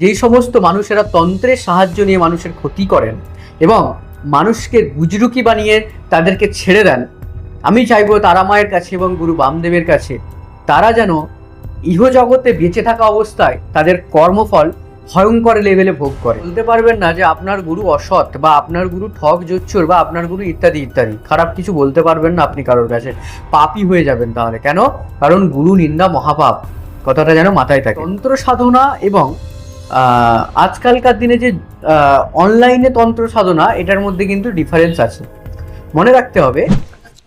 যেই সমস্ত মানুষেরা তন্ত্রের সাহায্য নিয়ে মানুষের ক্ষতি করেন এবং মানুষকে গুজরুকি বানিয়ে তাদেরকে ছেড়ে দেন, আমি চাইব তারা মায়ের কাছে এবং গুরু বামদেবের কাছে, তারা যেন ইহজগতে বেঁচে থাকা অবস্থায় তাদের কর্মফল ভয়ঙ্কর লেভেলে ভোগ করে। বলতে পারবেন না যে আপনার গুরু অসৎ বা আপনার গুরু ঠক জোচ্চোর বা আপনার গুরু ইত্যাদি ইত্যাদি। খারাপ কিছু বলতে পারবেন না আপনি কারোর কাছে। পাপই হয়ে যাবেন তাহলে। কেন? কারণ গুরু নিন্দা মহাপাপ। কথাটা যেন মাথায় থাকে। তন্ত্র সাধনা এবং আজকালকার দিনে যে অনলাইনে তন্ত্র সাধনা এটার মধ্যে কিন্তু ডিফারেন্স আছে। মনে রাখতে হবে।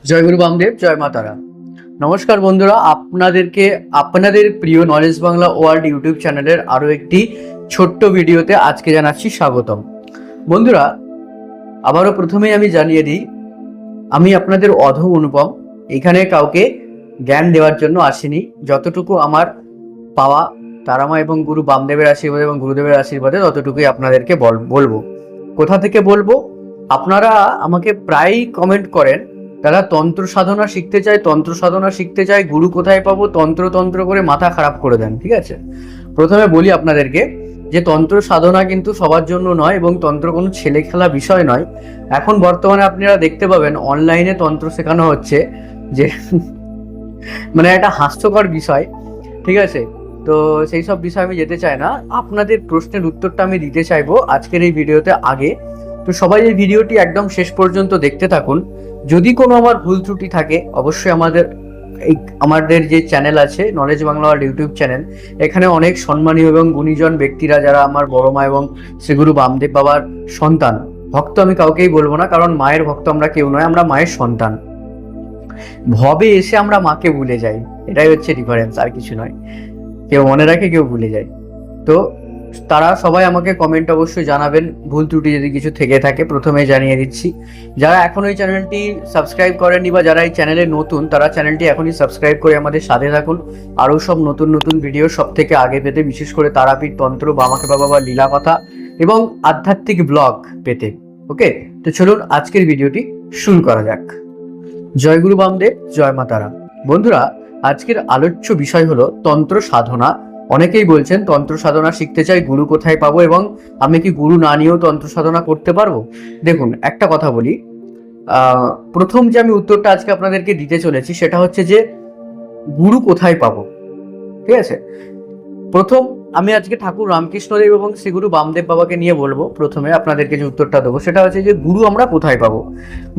জয় গুরু বামদেব। জয় মা তারা। নমস্কার বন্ধুরা আপনাদেরকে আপনাদের প্রিয় নলেজ বাংলা ওয়ার্ল্ড ইউটিউব চ্যানেলের আরও একটি ছোট্ট ভিডিওতে আজকে জানাচ্ছি স্বাগতম। বন্ধুরা আবারও প্রথমেই আমি জানিয়ে দিই আমি আপনাদের অধ অনুপম। এখানে কাউকে জ্ঞান দেওয়ার জন্য আসিনি। যতটুকু আমার পাওয়া তারামা এবং গুরু বামদেবের আশীর্বাদ এবং গুরুদেবের আশীর্বাদে ততটুকুই আপনাদেরকে বল- বলব। কোথা থেকে বলব? আপনারা আমাকে প্রায়ই কমেন্ট করেন তারা তন্ত্র সাধনা শিখতে চায় তন্ত্র সাধনা শিখতে চায় গুরু কোথায় পাবো? তন্ত্র তন্ত্র করে মাথা খারাপ করে দেন, ঠিক আছে? প্রথমে বলি আপনাদেরকে যে তন্ত্র সাধনা কিন্তু সবার জন্য নয় এবং তন্ত্র কোনো ছেলে খেলা বিষয় নয়। এখন বর্তমানে আপনারা দেখতে পাবেন অনলাইনে তন্ত্র শেখানো হচ্ছে যে মানে একটা হাস্যকর বিষয়, ঠিক আছে? তো সেই সব বিষয়ে আমি যেতে চাই না। আপনাদের প্রশ্নের উত্তরটা আমি দিতে চাইব আজকের এই ভিডিওতে আগে। তো সবাই এই ভিডিওটি একদম শেষ পর্যন্ত দেখতে থাকুন। যদি কোনো আমার ভুল ত্রুটি থাকে, অবশ্যই আমাদের এই আমাদের যে চ্যানেল আছে নলেজ বাংলা ইউটিউব চ্যানেল, এখানে অনেক সম্মানীয় এবং গুণীজন ব্যক্তিরা যারা আমার বড় মা এবং শ্রীগুরু বামদেব বাবার সন্তান, ভক্ত আমি কাউকেই বলব না, কারণ মায়ের ভক্ত আমরা কেউ নয়, আমরা মায়ের সন্তান। ভবে এসে আমরা মাকে ভুলে যাই, এটাই হচ্ছে ডিফারেন্স আর কিছু নয়। কেউ মনে রাখে, কেউ ভুলে যায়। তো তারা সবাই আমাকে কমেন্ট অবশ্যই জানাবেন, ভুল ত্রুটি যদি কিছু থেকে থাকে, প্রথমে জানিয়ে দিচ্ছি। যারা এখন এই চ্যানেলটি সাবস্ক্রাইব করেননি বা যারা এই চ্যানেলে নতুন, তারা চ্যানেলটি এখনই সাবস্ক্রাইব করে আমাদের সাথে থাকুন। আরও সব নতুন নতুন ভিডিও সব থেকে আগে পেতে, বিশেষ করে তারাপীঠ তন্ত্র বা আমাকে বাবা বা লীলা কথা এবং আধ্যাত্মিক ব্লগ পেতে। ওকে তো চলুন আজকের ভিডিওটি শুরু করা যাক। জয় গুরু বামদেব, জয় মাতারা বন্ধুরা আজকের আলোচ্য বিষয় হলো তন্ত্র সাধনা। অনেকেই বলছেন তন্ত্র সাধনা শিখতে চাই, গুরু কোথায় পাবো এবং আমি কি গুরু না নিয়েও তন্ত্র সাধনা করতে পারব? দেখুন, একটা কথা বলি। প্রথম যে আমি উত্তরটা আজকে আপনাদেরকে দিতে চলেছি সেটা হচ্ছে যে গুরু কোথায় পাবো? ঠিক আছে? প্রথম আমি আজকে ঠাকুর রামকৃষ্ণদেব এবং শ্রীগুরু বামদেব বাবাকে নিয়ে বলব। প্রথমে আপনাদেরকে যে উত্তরটা দেবো সেটা হচ্ছে যে গুরু আমরা কোথায় পাবো?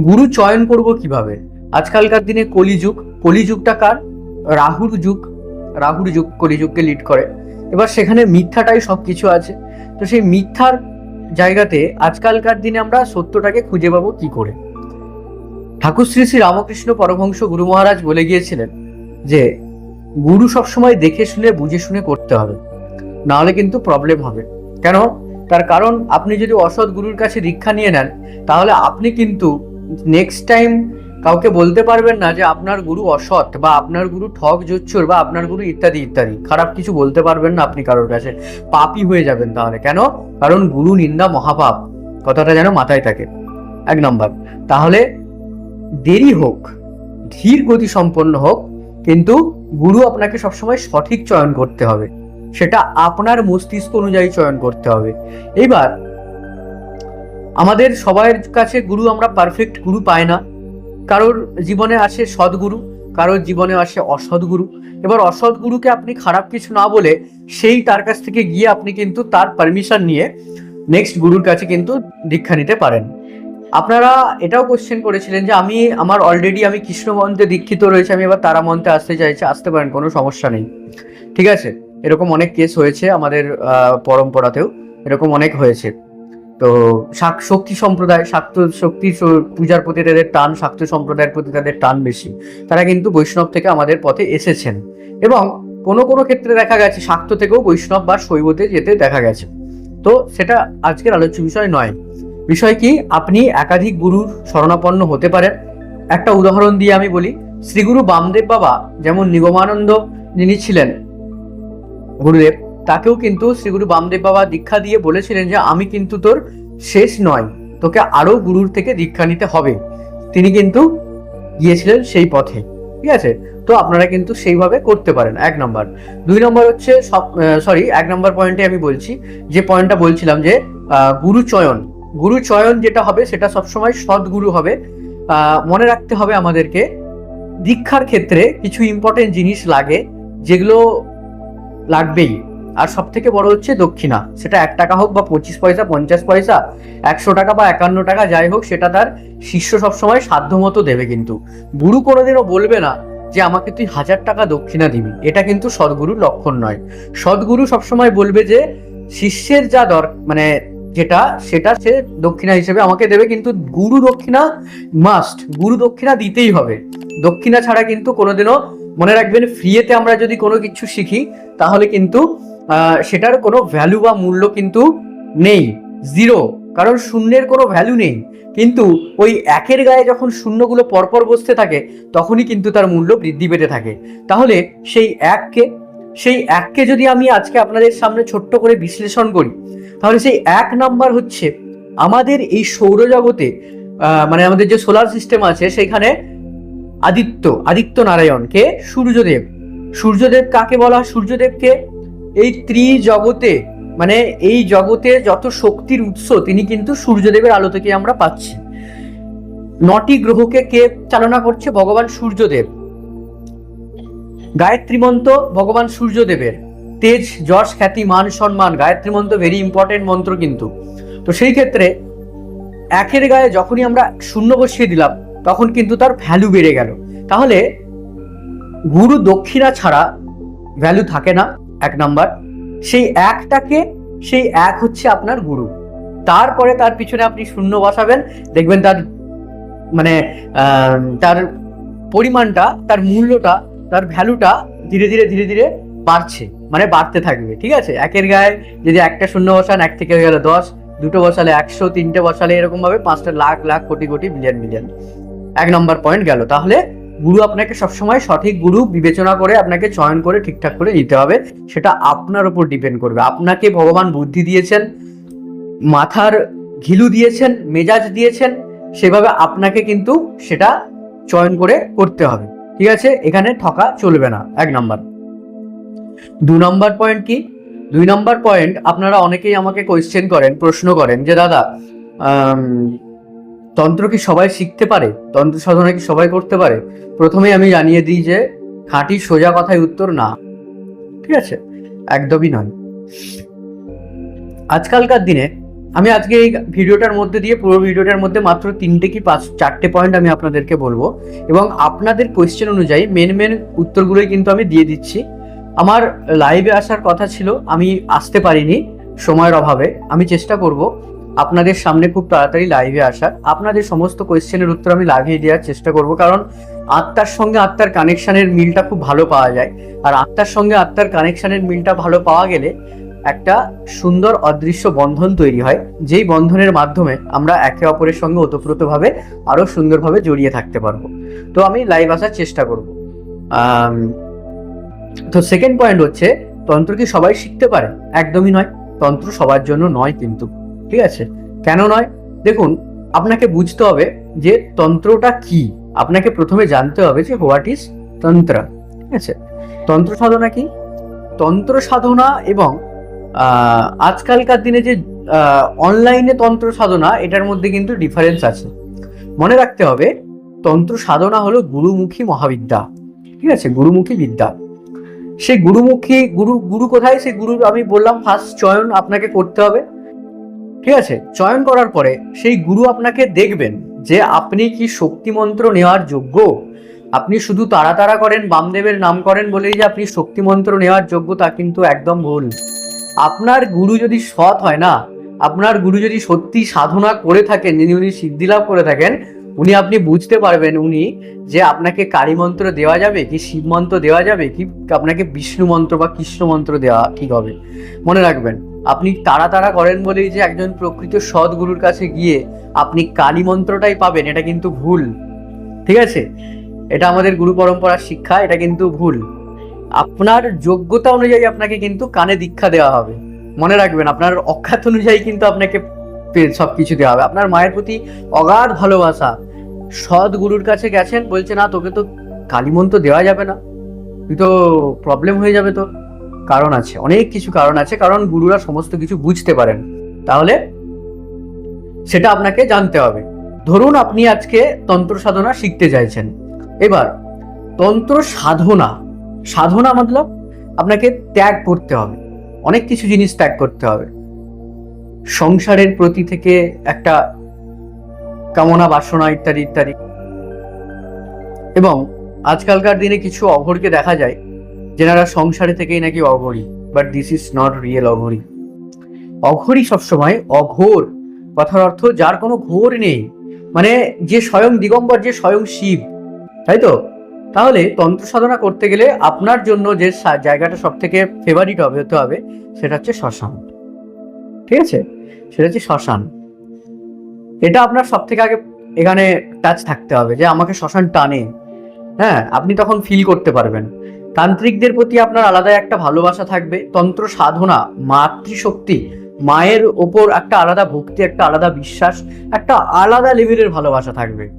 গুরু চয়ন করব কীভাবে? আজকালকার দিনে কলিযুগ। কলিযুগটা কার? রাহুর যুগ রাহুর যুগ, কলিযুগকে লিড করে। এবার সেখানে মিথ্যাটাই সব কিছু আছে। তো সেই মিথ্যার জায়গাতে আজকালকার দিনে আমরা সত্যটাকে খুঁজে পাবো কি করে? ঠাকুর শ্রী শ্রী রামকৃষ্ণ পরমহংস গুরু মহারাজ বলে গিয়েছিলেন যে, গুরু সবসময় দেখে শুনে, বুঝে শুনে করতে হবে। নাহলে কিন্তু প্রবলেম হবে। কেন? তার কারণ, আপনি যদি অসৎ গুরুর কাছে দীক্ষা নিয়ে নেন, তাহলে আপনি কিন্তু নেক্সট টাইম কাউকে বলতে পারবেন না যে আপনার গুরু অসৎ বা আপনার গুরু ঠক জোচ্চোর বা আপনার গুরু ইত্যাদি ইত্যাদি। খারাপ কিছু বলতে পারবেন না আপনি কারোর কাছে। পাপই হয়ে যাবেন তাহলে। কেন? কারণ গুরু নিন্দা মহাপাপ। কথাটা যেন মাথায় থাকে। এক নম্বর। তাহলে দেরি হোক, ধীর গতি সম্পন্ন হোক, কিন্তু গুরু আপনাকে সবসময় সঠিক চয়ন করতে হবে। সেটা আপনার মস্তিষ্ক অনুযায়ী চয়ন করতে হবে। এবার আমাদের সবার কাছে গুরু আমরা পারফেক্ট গুরু পাই না। কারোর জীবনে আসে সদ্গুরু, কারোর জীবনে আসে অসৎগুরু এবার অসৎ গুরুকে আপনি খারাপ কিছু না বলে সেই তার কাছ থেকে গিয়ে আপনি কিন্তু তার পারমিশন নিয়ে নেক্সট গুরুর কাছে কিন্তু দীক্ষা নিতে পারেন। আপনারা এটাও কোশ্চেন করেছিলেন যে আমি, আমার অলরেডি আমি কৃষ্ণ মন্ত্রে দীক্ষিত রয়েছে, আমি এবার তারা মন্ত্রে আসতে চাইছি, আসতে পারেন, কোনো সমস্যা নেই। ঠিক আছে? এরকম অনেক কেস হয়েছে আমাদের পরম্পরাতেও। এরকম অনেক হয়েছে। তো শাক, শক্তি সম্প্রদায়, শাক্ত শক্তি পূজার প্রতি তাদের টান, শাক্ত সম্প্রদায়ের প্রতি তাদের টান বেশি। তারা কিন্তু বৈষ্ণব থেকে আমাদের পথে এসেছেন। এবং কোনো কোনো ক্ষেত্রে দেখা গেছে, শাক্ত থেকেও বৈষ্ণব বা শৈবতে যেতে দেখা গেছে। তো সেটা আজকের আলোচ্য বিষয় নয়। বিষয় কি, আপনি একাধিক গুরুর শরণাপন্ন হতে পারেন। একটা উদাহরণ দিয়ে আমি বলি, শ্রীগুরু বামদেব বাবা, যেমন নিগমানন্দ যিনি ছিলেন, গুরুদেব তাকেও কিন্তু শ্রীগুরু বামদেব বাবা দীক্ষা দিয়ে বলেছিলেন যে, আমি কিন্তু তোর শেষ নয়, তোকে আরও গুরুর থেকে দীক্ষা নিতে হবে। তিনি কিন্তু গিয়েছিলেন সেই পথে, ঠিক আছে? তো আপনারা কিন্তু সেইভাবে করতে পারেন, এক নম্বর। দুই নম্বর হচ্ছে সব সরি এক নম্বর পয়েন্টে আমি বলছি, যে পয়েন্টটা বলছিলাম যে গুরু চয়ন। গুরু চয়ন যেটা হবে, সেটা সবসময় সদ্গুরু হবে। মনে রাখতে হবে আমাদেরকে, দীক্ষার ক্ষেত্রে কিছু ইম্পর্টেন্ট জিনিস লাগে, যেগুলো লাগবেই। আর সব থেকে বড় হচ্ছে দক্ষিণা। সেটা এক টাকা হোক বা পঁচিশ পয়সা, পঞ্চাশ পয়সা, একশো টাকা বা একান্ন টাকা, যাই হোক, সেটা তার শিষ্য সবসময় সাধ্য মতো দেবে কিন্তু। গুরু কোনোদিনও বলবে না যে, আমাকে তুই হাজার টাকা দক্ষিণা দিবি। এটা কিন্তু সদ্গুরুর লক্ষণ নয়। সদ্গুরু সবসময় বলবে যে, শিষ্যের যা দর মানে যেটা, সেটা সে দক্ষিণা হিসেবে আমাকে দেবে, কিন্তু গুরু দক্ষিণা মাস্ট গুরু দক্ষিণা দিতেই হবে। দক্ষিণা ছাড়া কিন্তু কোনোদিনও মনে রাখবেন ফ্রিয়েতে আমরা যদি কোনো কিছু শিখি, তাহলে কিন্তু সেটার কোনো ভ্যালু বা মূল্য কিন্তু নেই জিরো কারণ শূন্যের কোনো ভ্যালু নেই। কিন্তু ওই একের গায়ে যখন শূন্যগুলো পরপর বসতে থাকে, তখনই কিন্তু তার মূল্য বৃদ্ধি পেতে থাকে। তাহলে সেই এককে সেই এককে যদি আমি আজকে আপনাদের সামনে ছোট্ট করে বিশ্লেষণ করি, তাহলে সেই এক নাম্বার হচ্ছে আমাদের এই সৌরজগতে মানে আমাদের যে সোলার সিস্টেম আছে, সেখানে আদিত্য আদিত্য নারায়ণকে সূর্যদেব। সূর্যদেব কাকে বলা সূর্যদেবকে এই ত্রিজগতে মানে এই জগতে যত শক্তির উৎস, তিনি কিন্তু সূর্যদেবের আলো থেকে আমরা পাচ্ছি। নটি গ্রহকে কে চালনা করছে? ভগবান সূর্যদেব। গায়ত্রী মন্ত্র ভগবান সূর্যদেবের। তেজ, যশ, খ্যাতি, মান, সম্মান গায়ত্রী মন্ত্র ভেরি ইম্পর্টেন্ট মন্ত্র কিন্তু। তো সেই ক্ষেত্রে, একের গায়ে যখনই আমরা শূন্য বসিয়ে দিলাম, তখন কিন্তু তার ভ্যালু বেড়ে গেল। তাহলে, গুরু দক্ষিণা ছাড়া ভ্যালু থাকে না। এক নাম্বার, সেই একটাকে, সেই এক হচ্ছে আপনার গুরু। তারপরে তার পিছনে আপনি শূন্য বসাবেন, দেখবেন তার মানে তার পরিমাণটা, তার মূল্যটা, তার ভ্যালুটা ধীরে ধীরে ধীরে ধীরে বাড়ছে মানে বাড়তে থাকবে, ঠিক আছে? একের গায়ে যদি একটা শূন্য বসান, এক থেকে হয়ে গেল দশ, দুটো বসালে একশো, তিনটে বসালে এরকম ভাবে পাঁচটা লাখ লাখ, কোটি কোটি মিলিয়ন মিলিয়ন এক নম্বর পয়েন্ট গেল। তাহলে গুরু আপনাকে সবসময় সঠিক গুরু বিবেচনা করে আপনাকে চয়ন করে ঠিকঠাক করে নিতে হবে। সেটা আপনার উপর ডিপেন্ড করবে। আপনাকে ভগবান বুদ্ধি দিয়েছেন, মাথার ঘিলু দিয়েছেন, মেজাজ দিয়েছেন, সেভাবে আপনাকে কিন্তু সেটা চয়ন করে করতে হবে। ঠিক আছে? এখানে ঠকা চলবে না। এক নাম্বার। দু নম্বর পয়েন্ট কি? দুই নম্বর পয়েন্ট আপনারা অনেকেই আমাকে কোয়েশ্চেন করেন, প্রশ্ন করেন যে, দাদা তন্ত্র কি সবাই শিখতে পারে? তন্ত্র সাধনা কি সবাই করতে পারে? প্রথমেই আমি জানিয়ে দিই যে, খাঁটি সোজা কথায় উত্তর না। ঠিক আছে? একদমই নয়। আজকালকার দিনে, আমি আজকে এই ভিডিওটার মধ্যে দিয়ে, পুরো ভিডিওটার মধ্যে মাত্র তিনটে কি পাঁচ, চারটে পয়েন্ট আমি আপনাদেরকে বলব। এবং আপনাদের কোয়েশ্চেন অনুযায়ী মেন মেন উত্তরগুলোই কিন্তু আমি দিয়ে দিচ্ছি। আমার লাইভে আসার কথা ছিল, আমি আসতে পারিনি সময়ের অভাবে। আমি চেষ্টা করব আপনাদের সামনে খুব তাড়াতাড়ি লাইভে আসার। আপনাদের সমস্ত কোয়েশ্চেনের উত্তর আমি লাইভে দেওয়ার চেষ্টা করব, কারণ আত্মার সঙ্গে আত্মার কানেকশনের মিলটা খুব ভালো পাওয়া যায়। আর আত্মার সঙ্গে আত্মার কানেকশনের মিলটা ভালো পাওয়া গেলে একটা সুন্দর, অদৃশ্য বন্ধন তৈরি হয়, যেই বন্ধনের মাধ্যমে আমরা একে অপরের সঙ্গে ওতপ্রোতভাবে আরও সুন্দরভাবে জড়িয়ে থাকতে পারব। তো আমি লাইভ আসার চেষ্টা করব। তো সেকেন্ড পয়েন্ট হচ্ছে, তন্ত্র কি সবাই শিখতে পারে? একদমই নয়। তন্ত্র সবার জন্য নয় কিন্তু। ঠিক আছে? কেন নয়? দেখুন, আপনাকে বুঝতে হবে যে তন্ত্রটা কি। আপনাকে প্রথমে জানতে হবে যে হোয়াট ইজ তন্ত্র ঠিক আছে? তন্ত্র সাধনা কি? তন্ত্র সাধনা এবং আজকালকার দিনে যে অনলাইনে তন্ত্র সাধনা, এটার মধ্যে কিন্তু ডিফারেন্স আছে। মনে রাখতে হবে, তন্ত্র সাধনা হলো গুরুমুখী মহাবিদ্যা, ঠিক আছে? গুরুমুখী বিদ্যা। সেই গুরুমুখী, গুরু গুরু কোথায়? সেই গুরু, আমি বললাম ফার্স্ট চয়ন আপনাকে করতে হবে। ঠিক আছে, চয়ন করার পরে সেই গুরু আপনাকে দেখবেন যে আপনি কি শক্তি মন্ত্র নেওয়ার যোগ্য। আপনি শুধু তারা করেন, বামদেবের নাম করেন বলেই যে আপনি শক্তি মন্ত্র নেওয়ার যোগ্য তা কিন্তু একদম ভুল। আপনার গুরু যদি সৎ হয় না, আপনার গুরু যদি সত্যি সাধনা করে থাকেন যদি উনি সিদ্ধি লাভ করে থাকেন, উনি আপনি বুঝতে পারবেন উনি যে আপনাকে কালী মন্ত্র দেওয়া যাবে কি শিব মন্ত্র দেওয়া যাবে, কি আপনাকে বিষ্ণু মন্ত্র বা কৃষ্ণ মন্ত্র দেওয়া ঠিক হবে। মনে রাখবেন। আপনি তাড়া তাড়া করেন বলেই যে একজন প্রকৃত সৎ গুরুর কাছে গিয়ে আপনি কালী মন্ত্রটাই পাবেন, এটা কিন্তু ভুল। ঠিক আছে? এটা আমাদের গুরু পরম্পরার শিক্ষা, এটা কিন্তু ভুল। আপনার যোগ্যতা অনুযায়ী আপনাকে কিন্তু কানে দীক্ষা দেওয়া হবে। মনে রাখবেন, আপনার অখ্যাত অনুযায়ী কিন্তু আপনাকে সব কিছু দেওয়া হবে। আপনার মায়ের প্রতি অগাধ ভালোবাসা। সৎ গুরুর কাছে গেছেন, বলছে, না, তোকে তো কালিমন্ত্র দেওয়া যাবে না। তুই তো প্রবলেম হয়ে যাবে তো কারণ আছে, অনেক কিছু কারণ আছে, কারণ গুরুরা সমস্ত কিছু বুঝতে পারেন। তাহলে সেটা আপনাকে জানতে হবে। ধরুন আপনি আজকে তন্ত্র সাধনা শিখতে চাইছেন। এবার, তন্ত্র সাধনা সাধনা মতলব আপনাকে ত্যাগ করতে হবে। অনেক কিছু জিনিস ত্যাগ করতে হবে। সংসারের প্রতি থেকে একটা কামনা, বাসনা ইত্যাদি ইত্যাদি। এবং আজকালকার দিনে কিছু অঘরকে দেখা যায় যেনারা সংসারে থেকেই নাকি অঘরী but this is not real অঘরী। অঘরী সবসময় অঘোর। কথার অর্থ যার কোনো ঘোর নেই। মানে যে স্বয়ং দিগম্বর, যে স্বয়ং শিব, তাই তো? তাহলে তন্ত্র সাধনা করতে গেলে আপনার জন্য যে জায়গাটা সব থেকে ফেভারিট হবে, হতে হবে, সেটা হচ্ছে শ্মশান। ঠিক আছে? সেটা হচ্ছে শ্মশান। এটা আপনার সব থেকে আগে এখানে টাচ থাকতে হবে যে আমাকে শ্মশান টানে। হ্যাঁ আপনি তখন ফিল করতে পারবেন। তান্ত্রিকদের প্রতি আপনার আলাদা একটা ভালোবাসা থাকবে। তন্ত্র সাধনা, মাতৃশক্তি, মায়ের ওপর একটা আলাদা ভক্তি, একটা আলাদা বিশ্বাস, একটা আলাদা লেভেলের ভালোবাসা থাকবে।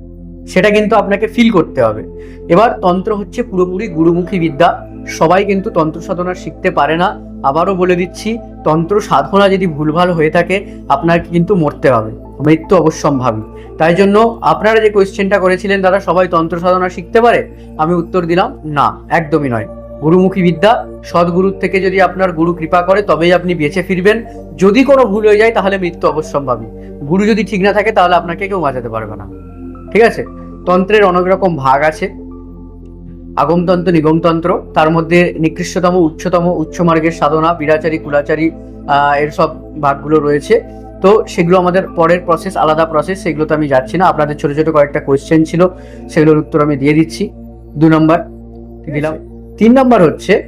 সেটা কিন্তু আপনাকে ফিল করতে হবে। এবার তন্ত্র হচ্ছে পুরোপুরি গুরুমুখী বিদ্যা। সবাই কিন্তু তন্ত্র সাধনা শিখতে পারে না। আবারও বলে দিচ্ছি, তন্ত্র সাধনা যদি ভুলভাল হয়ে থাকে আপনাকে কিন্তু মরতে হবে। মৃত্যু অবশ্যম্ভাবী। তাই জন্য আপনারা যে কোয়েশ্চেনটা করেছিলেন তারা সবাই তন্ত্র সাধনা শিখতে পারে? আমি উত্তর দিলাম, না, একদমই নয়। গুরুমুখী বিদ্যা, সদ্গুরুর থেকে যদি আপনার গুরু কৃপা করে, তবেই আপনি বেঁচে ফিরবেন। যদি কোনো ভুল হয়ে যায়, তাহলে মৃত্যু অবশ্যম্ভাবী। গুরু যদি ঠিক না থাকে, তাহলে আপনাকে কেউ বাঁচাতে পারবে না। ঠিক আছে? তন্ত্রের অনেক রকম ভাগ আছে। আগমতন্ত্র, নিগমতন্ত্র, তার মধ্যে নিকৃষ্টতম, উচ্চতম, উচ্চ মার্গের সাধনা, বিরাচারী, কুলাচারী এর সব ভাগগুলো রয়েছে। তো সেগুলো আমাদের পরের প্রসেস আলাদা প্রসেস সেগুলোতে আমি যাচ্ছি না। আপনাদের ছোট ছোট কয়েকটা কোয়েশ্চেন ছিল সেগুলোর উত্তর আমি দিয়ে দিচ্ছি। দু নম্বর দিলাম? তিন নম্বর হচ্ছে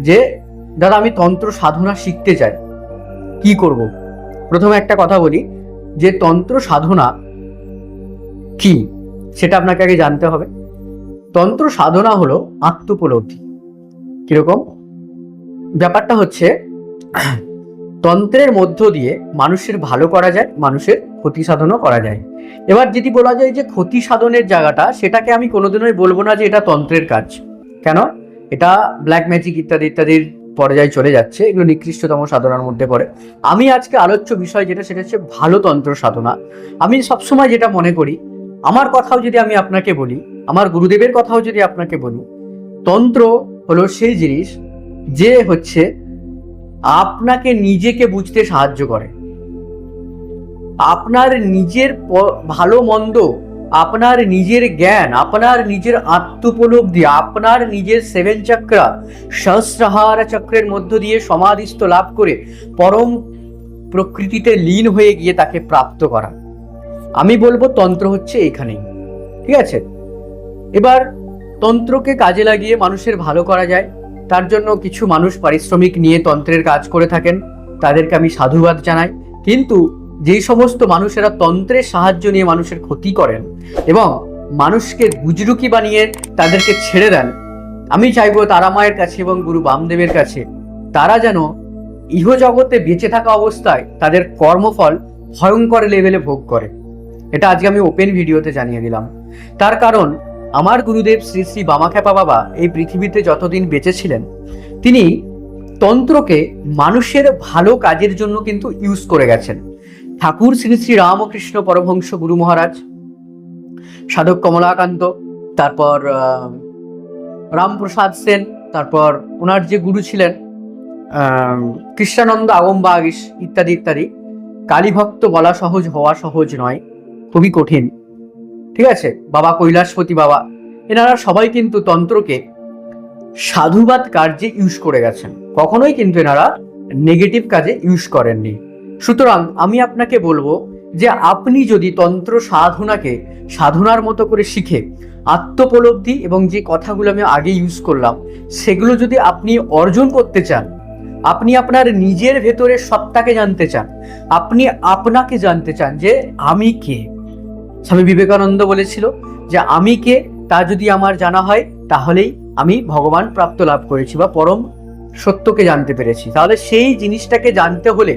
যে দাদা আমি তন্ত্র সাধনা শিখতে চাই। কি করব? প্রথমে একটা কথা বলি যে তন্ত্র সাধনা কি? সেটা আপনাকে আগে জানতে হবে। তন্ত্র সাধনা হলো আত্মোপলব্ধি। কীরকম? ব্যাপারটা হচ্ছে তন্ত্রের মধ্য দিয়ে মানুষের ভালো করা যায়, মানুষের ক্ষতি সাধনও করা যায়। এবার যদি বলা যায় যে ক্ষতি সাধনের জায়গাটা, সেটাকে আমি কোনোদিনই বলব না যে এটা তন্ত্রের কাজ। কেন? এটা ব্ল্যাক ম্যাজিক ইত্যাদি ইত্যাদির পর্যায়ে চলে যাচ্ছে, এগুলো নিকৃষ্টতম সাধনার মধ্যে পড়ে। আমি আজকে আলোচ্য বিষয় যেটা, সেটা হচ্ছে ভালো তন্ত্র সাধনা। আমি সবসময় যেটা মনে করি, আমার কথাও যদি আমি আপনাকে বলি, আমার গুরুদেবের কথাও যদি আপনাকে বলি, তন্ত্র হলো সেই জিনিস, যে হচ্ছে আপনাকে নিজেকে বুঝতে সাহায্য করে। আপনার নিজের ভালো মন্দ, আপনার নিজের জ্ঞান, আপনার নিজের আত্মোপলব্ধি, আপনার নিজের সেভেন চক্রা, সহস্রহার চক্রের মধ্য দিয়ে সমাধিস্থ লাভ করে পরম প্রকৃতিতে লীন হয়ে গিয়ে তাকে প্রাপ্ত করা। আমি বলব তন্ত্র হচ্ছে এখানেই। ঠিক আছে? এবার তন্ত্রকে কাজে লাগিয়ে মানুষের ভালো করা যায়। তার জন্য কিছু মানুষ পারিশ্রমিক নিয়ে তন্ত্রের কাজ করে থাকেন। তাদেরকে আমি সাধুবাদ জানাই। কিন্তু যেই সমস্ত মানুষেরা তন্ত্রের সাহায্য নিয়ে মানুষের ক্ষতি করেন এবং মানুষকে গুজরুকি বানিয়ে তাদেরকে ছেড়ে দেন, আমি চাইব তারা মায়ের কাছে এবং গুরু বামদেবের কাছে, তারা যেন ইহজগতে বেঁচে থাকা অবস্থায় তাদের কর্মফল ভয়ঙ্কর লেভেলে ভোগ করে। এটা আজকে আমি ওপেন ভিডিওতে জানিয়ে দিলাম। তার কারণ আমার গুরুদেব শ্রী শ্রী বামাখ্যাপা বাবা এই পৃথিবীতে যতদিন বেঁচে ছিলেন, তিনি তন্ত্রকে মানুষের ভালো কাজের জন্য কিন্তু ইউজ করে গেছেন। ঠাকুর শ্রী শ্রী রামকৃষ্ণ পরমহংস গুরু মহারাজ, সাধক কমলাকান্ত, তারপর রামপ্রসাদ সেন, তারপর ওনার যে গুরু ছিলেন কৃষ্ণানন্দ আগমবাগিস ইত্যাদি ইত্যাদি। কালীভক্ত বলা সহজ হওয়া সহজ নয়, খুবই কঠিন। ঠিক আছে? বাবা কৈলাসপতি বাবা। এনারা সবাই কিন্তু তন্ত্রকে সাধুবাদ কার্যে ইউজ করে গেছেন। কখনোই কিন্তু এনারা নেগেটিভ কাজে ইউজ করেননি। সুতরাং আমি আপনাকে বলব যে আপনি যদি তন্ত্র সাধনাকে সাধনার মতো করে শিখে আত্মোপলব্ধি এবং যে কথাগুলো আমি আগে ইউজ করলাম, সেগুলো যদি আপনি অর্জন করতে চান, আপনি আপনার নিজের ভেতরের সত্তাকে জানতে চান, আপনি আপনাকে জানতে চান যে আমি কে? স্বামী বিবেকানন্দ বলেছিল যে আমি কে তা যদি আমার জানা হয়, তাহলেই আমি ভগবান প্রাপ্ত লাভ করেছি বা পরম সত্যকে জানতে পেরেছি। তাহলে সেই জিনিসটাকে জানতে হলে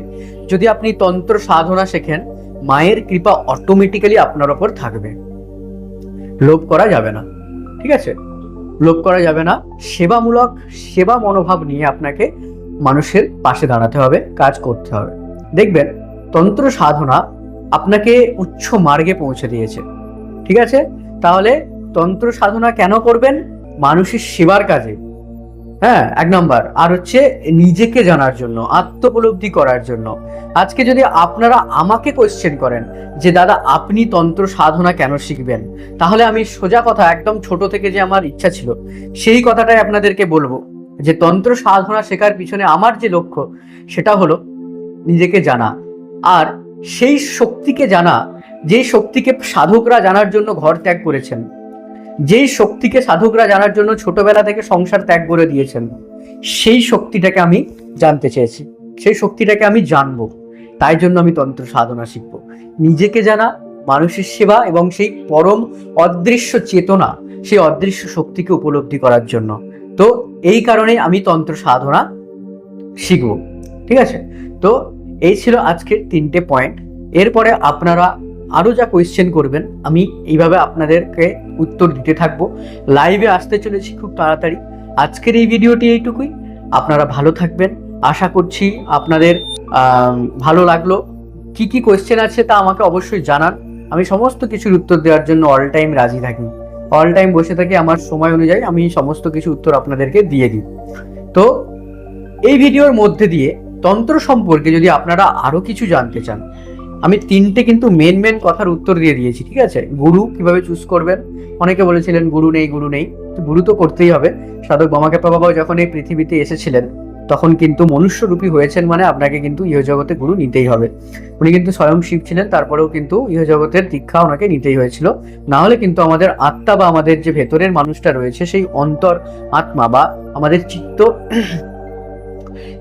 যদি আপনি তন্ত্র সাধনা শেখেন, মায়ের কৃপা অটোমেটিক্যালি আপনার ওপর থাকবে। লোভ করা যাবে না, ঠিক আছে? লোভ করা যাবে না। সেবামূলক সেবা মনোভাব নিয়ে আপনাকে মানুষের পাশে দাঁড়াতে হবে, কাজ করতে হবে। দেখবেন তন্ত্র সাধনা আপনাকে উচ্চ মার্গে পৌঁছে দিয়েছে। ঠিক আছে? তাহলে তন্ত্র সাধনা কেন করবেন? মানুষের সেবার কাজে। হ্যাঁ এক নম্বর। আর হচ্ছে নিজেকে জানার জন্য, আত্মোপলব্ধি করার জন্য। আজকে যদি আপনারা আমাকে কোয়েশ্চেন করেন যে, দাদা, আপনি তন্ত্র সাধনা কেন শিখবেন? তাহলে আমি সোজা কথা, একদম ছোট থেকে যে আমার ইচ্ছা ছিল, সেই কথাটাই আপনাদেরকে বলব। যে, তন্ত্র সাধনা শেখার পিছনে আমার যে লক্ষ্য, সেটা হলো নিজেকে জানা। আর সেই শক্তিকে জানা যেই শক্তিকে সাধকরা জানার জন্য ঘর ত্যাগ করেছেন। যেই শক্তিকে সাধকরা জানার জন্য ছোটবেলা থেকে সংসার ত্যাগ করে দিয়েছেন, সেই শক্তিটাকে আমি জানতে চেয়েছি। সেই শক্তিটাকে আমি জানব। তাই জন্য আমি তন্ত্র সাধনা শিখব। নিজেকে জানা, মানুষের সেবা এবং সেই পরম অদৃশ্য চেতনা, সেই অদৃশ্য শক্তিকে উপলব্ধি করার জন্য। তো এই কারণেই আমি তন্ত্র সাধনা শিখব। ঠিক আছে? তো এই ছিল আজকের তিনটে পয়েন্ট এরপরে আপনারা আরও যা কোয়েশ্চেন করবেন, আমি এইভাবে আপনাদেরকে উত্তর দিতে থাকব। লাইভে আসতে চলেছি খুব তাড়াতাড়ি। আজকের এই ভিডিওটি এইটুকুই। আপনারা ভালো থাকবেন। আশা করছি আপনাদের ভালো লাগল। কি কি কোয়েশ্চেন আছে তা আমাকে অবশ্যই জানান। আমি সমস্ত কিছুর উত্তর দেওয়ার জন্য অল টাইম রাজি থাকি। অল টাইম বসে থাকি আমার সময় অনুযায়ী আমি সমস্ত কিছু উত্তর আপনাদেরকে দিয়ে দিই। তো, এই ভিডিওর মধ্যে দিয়ে তন্ত্র সম্পর্কে যদি আপনারা আরও কিছু জানতে চান, আমি তিনটে কিন্তু মেন মেন কথার উত্তর দিয়ে দিয়েছি, ঠিক আছে? গুরু কীভাবে চুজ করবেন? অনেকে বলেছিলেন, গুরু নেই গুরু নেই। গুরু তো করতেই হবে। সাধক বামাকেপা বাবাও যখন এই পৃথিবীতে এসেছিলেন, তখন কিন্তু মনুষ্যরূপী হয়েছেন মানে আপনাকে কিন্তু ইহজগতে গুরু নিতেই হবে। উনি কিন্তু স্বয়ং শিব ছিলেন, তারপরেও কিন্তু ইহজগতের দীক্ষা ওনাকে নিতেই হয়েছিল। না হলে কিন্তু আমাদের আত্মা বা আমাদের যে ভেতরের মানুষটা রয়েছে, সেই অন্তর আত্মা বা আমাদের চিত্ত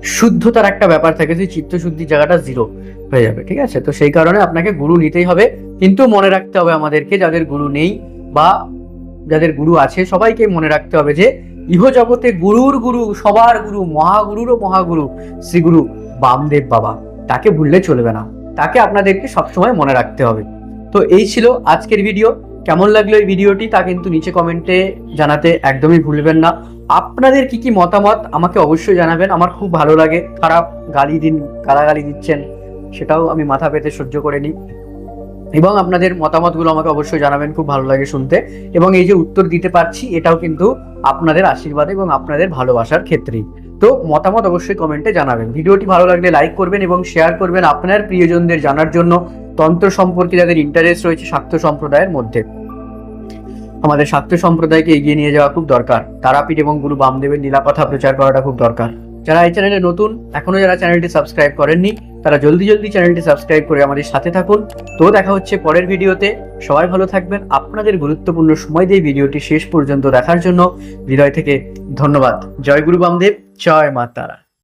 শুদ্ধতার একটা ব্যাপার থাকে, সেই চিত্তশুদ্ধির জায়গাটা জিরো হয়ে যাবে, ঠিক আছে? তো সেই কারণে আপনাকে গুরু নিতেই হবে, কিন্তু মনে রাখতে হবে আমাদেরকে, যাদের গুরু নেই বা যাদের গুরু আছে, সবাইকে মনে রাখতে হবে যে ইহ জগতে গুরুর গুরু, সবার গুরু, মহাগুরুরও মহাগুরু, শ্রীগুরু বামদেব বাবা। তাকে ভুললে চলবে না। তাকে আপনাদেরকে সবসময় মনে রাখতে হবে। তো এই ছিল আজকের ভিডিও কেমন লাগল এই ভিডিওটি তা কিন্তু নিচে কমেন্টে জানাতে একদমই ভুলবেন না। আপনাদের কি কি মতামত আমাকে অবশ্যই জানাবেন। আমার খুব ভালো লাগে খারাপ গালি দিন গালাগালি দিচ্ছেন সেটাও আমি মাথা পেতে সহ্য করে নিই। এবং আপনাদের মতামতগুলো আমাকে অবশ্যই জানাবেন, খুব ভালো লাগে শুনতে। এবং এই যে উত্তর দিতে পারছি এটাও কিন্তু আপনাদের আশীর্বাদ এবং আপনাদের ভালোবাসার ক্ষেত্রেই। তো মতামত অবশ্যই কমেন্টে জানাবেন। ভিডিওটি ভালো লাগলে লাইক করবেন এবং শেয়ার করবেন আপনার প্রিয়জনদের জানার জন্য। তন্ত্র সম্পর্কে যাদের ইন্টারেস্ট রয়েছে শাক্ত সম্প্রদায়ের মধ্যে। আমাদের শাক্ত সম্প্রদায়কে এগিয়ে নিয়ে যাওয়া খুব দরকার। তারাপীঠ এবং গুরু বামদেবের লীলাকথা প্রচার করাটা খুব দরকার। যারা এই চ্যানেলে নতুন, এখনও যারা চ্যানেলটি সাবস্ক্রাইব করেননি, তারা জলদি জলদি চ্যানেলটি সাবস্ক্রাইব করে আমাদের সাথে থাকুন। তো দেখা হচ্ছে পরের ভিডিওতে। সবাই ভালো থাকবেন। আপনাদের গুরুত্বপূর্ণ সময় দিয়ে ভিডিওটি শেষ পর্যন্ত দেখার জন্য হৃদয় থেকে ধন্যবাদ। জয় গুরু বামদেব, জয় মা তারা।